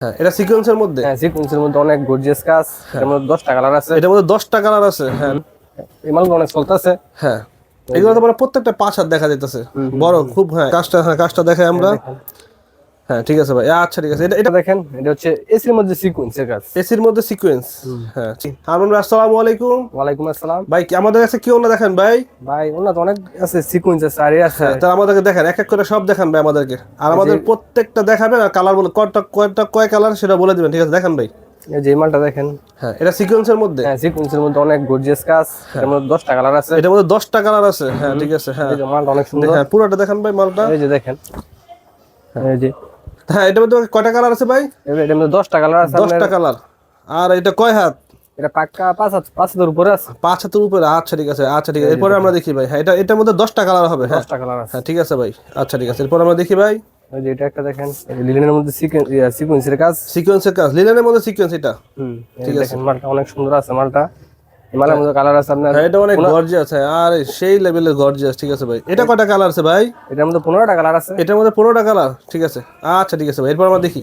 হ্যাঁ এটা সিকোয়েন্সের মধ্যে? হ্যাঁ সিকোয়েন্সের মধ্যে অনেক গর্জিয়াস কাজ। এর মধ্যে দশটা কালার আছে। এটার মধ্যে দশটা কালার আছে হ্যাঁ। এই মালগুলো অনেক চলতেছে। হ্যাঁ। এগুলো তো মানে প্রত্যেকটা পাঁচ হাত দেখা যাইতেছে। বড় খুব হ্যাঁ কাজটা হ্যাঁ কাজটা দেখাই আমরা। হ্যাঁ ঠিক আছে ভাই। আচ্ছা ঠিক আছে। এটা দেখেন এটা হচ্ছে এসির মধ্যে সিকুয়েন্সের কাজ। এসির মধ্যে সিকোয়েন্স হ্যাঁ হারুন ভাই আসসালামু আলাইকুম। ওয়ালাইকুম আসসালাম। ভাই আমাদের কাছে কি অন্য দেখেন ভাই? ভাই ওনার তো অনেক আছে সিকুয়েন্স আছে আর আছে। হ্যাঁ তাহলে আমাদেরকে দেখেন এক এক করে সব দেখান ভাই আমাদেরকে। আর আমাদের প্রত্যেকটা দেখাবেন আর কালার বলে কয়টা কয়টা কয় কালার সেটা বলে দিবেন ঠিক আছে? দেখেন ভাই। এই যে মালটা দেখেন। হ্যাঁ এটা সিকোয়েন্সের মধ্যে। হ্যাঁ সিকুয়েন্সের মধ্যে অনেক গর্জিয়াস কাজ। এর মধ্যে দশটা কালার আছে। এটার মধ্যে দশটা কালার আছে। হ্যাঁ ঠিক আছে হ্যাঁ। এই যে মালটা অনেক সুন্দর। হ্যাঁ পুরোটা দেখেন ভাই মালটা। এই যে দেখেন। এই যে হ্যাঁ এটার মধ্যে কয়টা কালার আছে ভাই? এটার মধ্যে দশটা কালার আছে দশটা কালার আর এটা কয় হাত? এটা পাক্কা পাঁচ হাত পাঁচ হাতের উপরে আছে। পাঁচ হাতের উপরে? আচ্ছা ঠিক আছে আচ্ছা ঠিক আছে। এরপরে আমরা দেখি ভাই। হ্যাঁ এটা এটার মধ্যে দশটা কালার হবে হ্যাঁ। দশটা কালার আছে। হ্যাঁ ঠিক আছে ভাই। আচ্ছা ঠিক আছে। এরপর আমরা দেখি ভাই। এই যে এটা একটা দেখেন লিলেনের মধ্যে সিকুয়েন্সের কাজ। সিকোয়েন্সের কাজ। লিলেনের মধ্যে সিকোয়েন্স এটা। হুম ঠিক আছে। মালটা অনেক সুন্দর আছে মালটা। মালের মধ্যে কালার আছে আপনার? হ্যাঁ এটা অনেক গর্জিয়াস হ্যাঁ আর সেই লেভেলের গর্জিয়াস ঠিক আছে ভাই। এটা কয়টা কালার আছে ভাই? এটার মধ্যে পনেরোটা কালার আছে। এটার মধ্যে পনেরোটা কালার ঠিক আছে। আচ্ছা ঠিক আছে ভাই এরপর আমরা দেখি।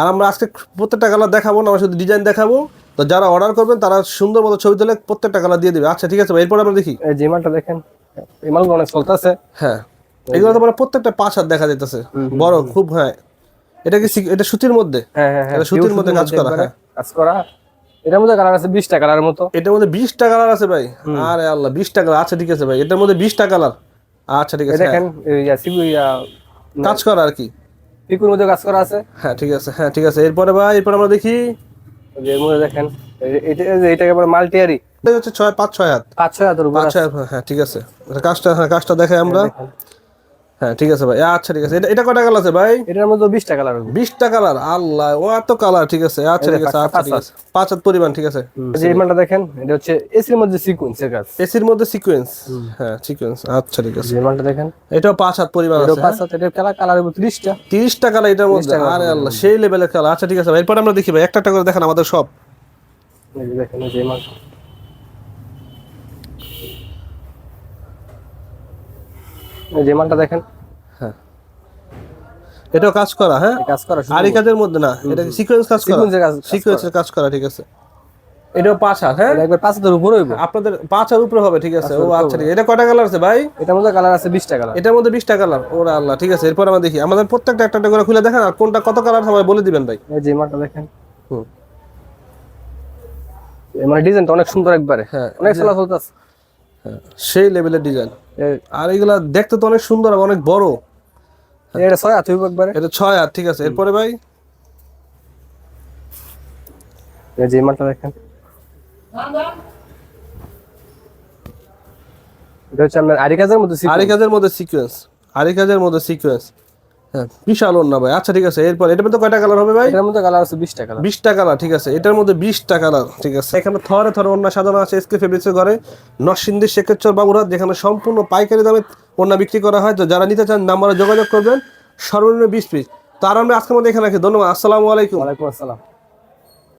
আর আমরা আজকে প্রত্যেকটা কালার দেখাবো না আমরা শুধু ডিজাইন দেখাবো। তো যারা অর্ডার করবেন তারা সুন্দর মতো ছবি তুলে প্রত্যেকটা কালার দিয়ে দেবে। আচ্ছা ঠিক আছে ভাই এরপর আমরা দেখি। এই যে মালটা দেখেন এই মালগুলো অনেক চলতেছে। হ্যাঁ এগুলো তো মানে প্রত্যেকটা পাঁচ হাত দেখা যাইতেছে। বড় খুব হ্যাঁ। এটা কি এটা সুতির মধ্যে? হ্যাঁ হ্যাঁ হ্যাঁ। এটা সুতির মধ্যে কাজ করা হ্যাঁ। কাজ করা। এটার মধ্যে কালার আছে বিশটা কালারের মতো। এটার মধ্যে বিশটা কালার আছে ভাই। আরে আল্লাহ বিশটা কালার আচ্ছা ঠিক আছে ভাই এটার মধ্যে বিশটা কালার আচ্ছা ঠিক আছে দেখেন সিকু ইয়া হ্যাঁ, কাজ করা আর কি। পিকুর মধ্যে কাজ করা আছে। হ্যাঁ ঠিক আছে হ্যাঁ ঠিক আছে। এরপরে ভাই এরপর আমরা দেখি। এর মধ্যে দেখেন এটা এই যে এটা একেবারে মাল্টিয়ারি এটা হচ্ছে ছয় পাঁচ ছয় হাত। পাঁচ ছয় হাতের পাঁচ ছয় হাত, হ্যাঁ ঠিক আছে। কাজটা হ্যাঁ কাজটা দেখাই আমরা। হ্যাঁ ঠিক আছে ভাই। আচ্ছা ঠিক আছে। এটা এটা কটা কালার আছে ভাই? এটার মধ্যে বিশটা কালার হবে বিশটা কালার আল্লাহ ও এত কালার ঠিক আছে। আচ্ছা ঠিক আছে আচ্ছা ঠিক আছে। পাঁচ হাত পরিমাণ ঠিক আছে। যে মালটা দেখেন এটা হচ্ছে এসির মধ্যে সিকুয়েন্সের কাজ। এসির মধ্যে সিকোয়েন্স হ্যাঁ সিকোয়েন্স আচ্ছা ঠিক আছে। যে মালটা দেখেন। এটাও পাঁচ হাত পরিমাণ আছে পাঁচ হাত এটা কালার কালার হবে ত্রিশটা। তিরিশটা কালার এটার মধ্যে? আরে আল্লাহ সেই লেভেলের কালার আচ্ছা ঠিক আছে ভাই এরপর আমরা দেখি ভাই একটা একটা করে দেখান আমাদের সব। এই যে দেখেন যে মালটা। যে মালটা দেখেন। এটাও কাজ করা হ্যাঁ? কাজ করা আরি কাজের মধ্যে না এটা সিকোয়েন্স কাজ করা। সিকোয়েন্সের কাজ করা। ঠিক আছে। এটাও পাঁচ হাত হ্যাঁ? এটা একবার পাঁচ হাতের উপরে হইব। আপনাদের পাঁচ উপরে হবে ঠিক আছে। ও আচ্ছা ঠিক এটা কটা কালার আছে ভাই? এটার মধ্যে কালার আছে বিশটা কালার এটার মধ্যে বিশটা কালার ওরা আল্লাহ ঠিক আছে। এরপর আমরা দেখি। আমাদের প্রত্যেকটা একটা একটা করে খুলে দেখেন আর কোনটা কত কালার সবাই বলে দিবেন ভাই। এই যে মালটা দেখেন। হুম। মানে ডিজাইনটা অনেক সুন্দর একবারে। হ্যাঁ, অনেক চলতেছে হ্যাঁ, সেই লেভেলের ডিজাইন আর এগুলা দেখতে তো অনেক সুন্দর আর অনেক বড়। এটা ছয় হাত হইব একবারে? এটা ছয় হাত ঠিক আছে। এরপরে ভাই? এই যে মালটা দেখেন। এটা হচ্ছে আপনার আরি কাজের মধ্যে আরি কাজের মধ্যে সিকোয়েন্স আরি কাজের মধ্যে সিকোয়েন্স হ্যাঁ বিশাল না ভাই। আচ্ছা ঠিক আছে। এরপর এটার মধ্যে কয়টা কালার হবে ভাই? এটার মধ্যে কালার আছে বিশটা কালার বিশটা কালার ঠিক আছে। এটার মধ্যে বিশটা কালার ঠিক আছে। এখানে থরে থরে অন্য সাজানো আছে এসকে ফেব্রিক্সের ঘরে। নরসিংদী শেখেরচর বাবুরাত যেখানে সম্পূর্ণ পাইকারি দামে পণ্য বিক্রি করা হয়। তো যারা নিতে চান, নাম্বারে যোগাযোগ করবেন। সর্বনিম্ন বিশ পিস। তার আমরা আজকের মধ্যে এখানে রাখি। ধন্যবাদ। আসসালামু আলাইকুম। আলাইকুম আসসালাম।